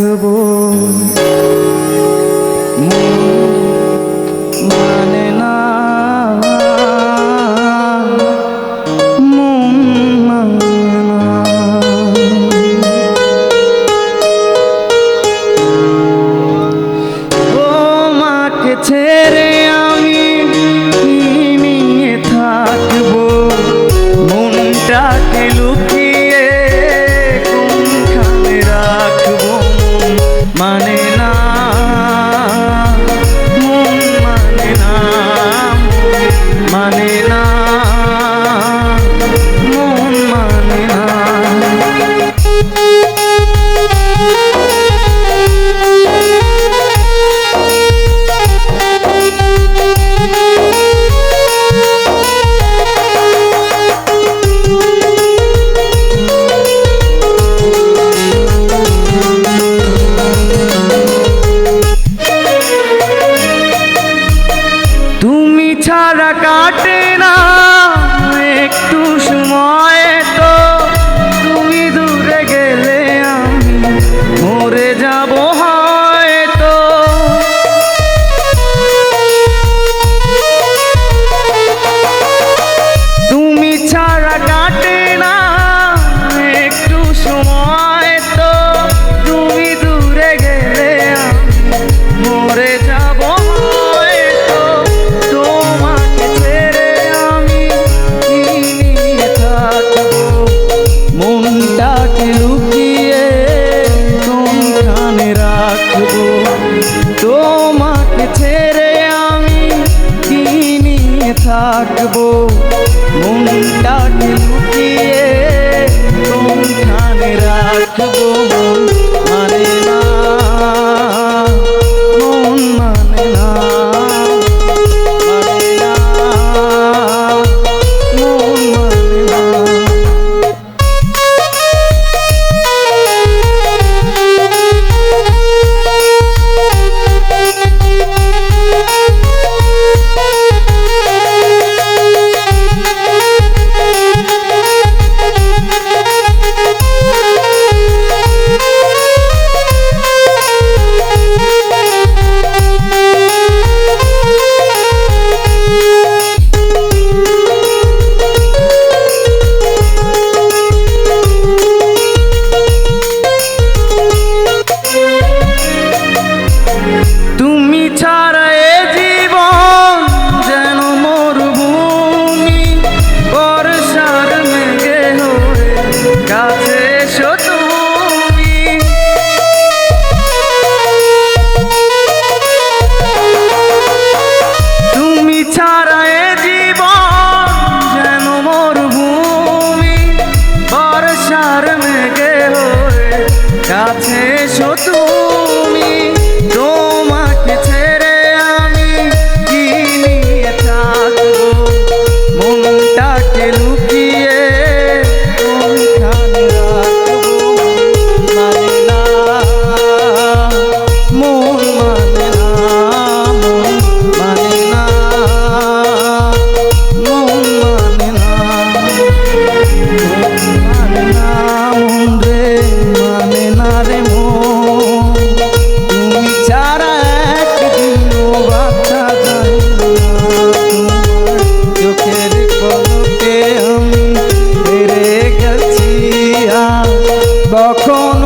রাখব থাকব মনটাকে লুকিয়ে কোনখানে রাখব মন? কাছে এসো তুমি। তোমাকে ছেড়ে আমি কি নিয়ে থাকব? মনটাকে লুকিয়ে মন মানে না, মন মানে না, মন তখন